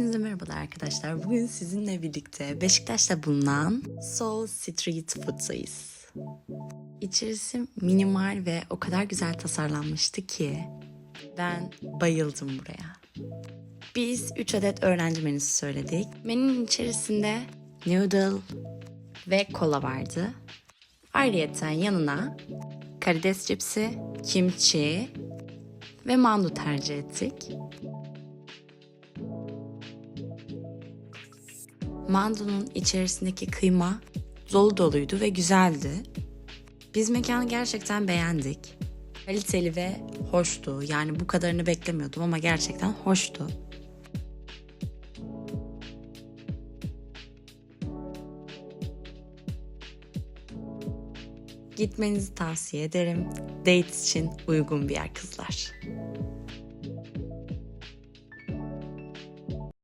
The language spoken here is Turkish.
Hepinize merhabalar arkadaşlar. Bugün sizinle birlikte Beşiktaş'ta bulunan Soul Street Food'dayız. İçerisi minimal ve o kadar güzel tasarlanmıştı ki ben bayıldım buraya. Biz 3 adet öğrenci menüsü söyledik. Menünün içerisinde noodle ve kola vardı. Ayrıyeten yanına karides cipsi, kimchi ve mandu tercih ettik. Mandunun içerisindeki kıyma dolu doluydu ve güzeldi. Biz mekanı gerçekten beğendik. Kaliteli ve hoştu. Yani bu kadarını beklemiyordum ama gerçekten hoştu. Gitmenizi tavsiye ederim. Date için uygun bir yer kızlar.